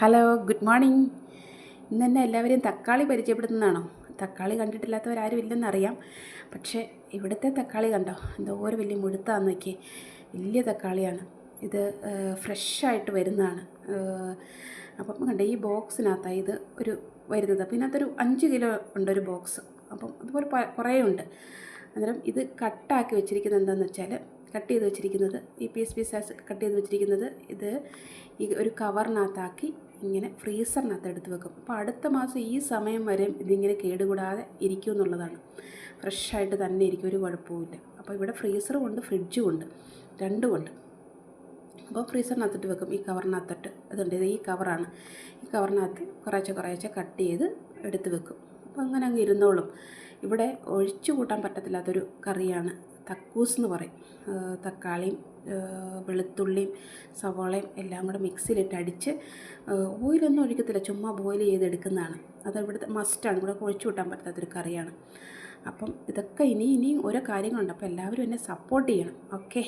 Hello good morning ഇന്ന് തന്നെ എല്ലാവരെയും തക്കാളി പരിചയപ്പെടുത്തുന്നതാണോ? തക്കാളി കണ്ടിട്ടില്ലാത്തവരാരും ഇല്ലെന്നറിയാം പക്ഷേ ഇവിടുത്തെ തക്കാളി കണ്ടോ? എന്തോരം വലിയ മുഴുത്താന്ന് നോക്കി വലിയ തക്കാളിയാണ്. ഇത് ഫ്രഷായിട്ട് വരുന്നതാണ്. അപ്പം കണ്ട ഈ ബോക്സിനകത്താണ് ഇത് ഒരു വരുന്നത്. അപ്പം ഇതിനകത്തൊരു അഞ്ച് കിലോ ഉണ്ട് ഒരു ബോക്സ്. അപ്പം അതുപോലെ കുറേ ഉണ്ട്. അന്നേരം ഇത് കട്ടാക്കി വെച്ചിരിക്കുന്നത് എന്താണെന്ന് വെച്ചാൽ കട്ട് ചെയ്ത് വെച്ചിരിക്കുന്നത് ഈ പീസ് പീസാസ് കട്ട് ചെയ്ത് വെച്ചിരിക്കുന്നത് ഇത് ഈ ഒരു കവറിനകത്താക്കി ഇങ്ങനെ ഫ്രീസറിനകത്ത് എടുത്ത് വെക്കും. അപ്പോൾ അടുത്ത മാസം ഈ സമയം വരെ ഇതിങ്ങനെ കേടുകൂടാതെ ഇരിക്കും എന്നുള്ളതാണ്. ഫ്രഷായിട്ട് തന്നെ ഇരിക്കും ഒരു കുഴപ്പവുമില്ല. അപ്പോൾ ഇവിടെ ഫ്രീസറും ഉണ്ട് ഫ്രിഡ്ജും ഉണ്ട് രണ്ടും ഉണ്ട്. അപ്പോൾ ഫ്രീസറിനകത്തിട്ട് വെക്കും ഈ കവറിനകത്തിട്ട്. അതുണ്ട് ഇത് ഈ കവറാണ്. ഈ കവറിനകത്ത് കുറേശ്ശെ കുറേശ്ശെ കട്ട് ചെയ്ത് എടുത്ത് വെക്കും. അപ്പോൾ അങ്ങനെ അങ്ങ് ഇരുന്നോളും. ഇവിടെ ഒഴിച്ചു കൂട്ടാൻ പറ്റത്തില്ലാത്തൊരു കറിയാണ് തക്കൂസ് എന്ന് പറയും തക്കാളിയും വെളുത്തുള്ളിയും സവാളയും എല്ലാം കൂടെ മിക്സിയിലിട്ട് അടിച്ച് ഓയിലൊന്നും ഒഴിക്കത്തില്ല. ചുമ്മാ ബോയിൽ ചെയ്തെടുക്കുന്നതാണ്. അത് ഇവിടുത്തെ മസ്റ്റാണ് ഇവിടെ കുഴച്ചു കൂട്ടാൻ പറ്റാത്തൊരു കറിയാണ്. അപ്പം ഇതൊക്കെ ഇനി ഇനിയും ഓരോ കാര്യങ്ങളുണ്ട്. അപ്പോൾ എല്ലാവരും എന്നെ സപ്പോർട്ട് ചെയ്യണം. ഓക്കെ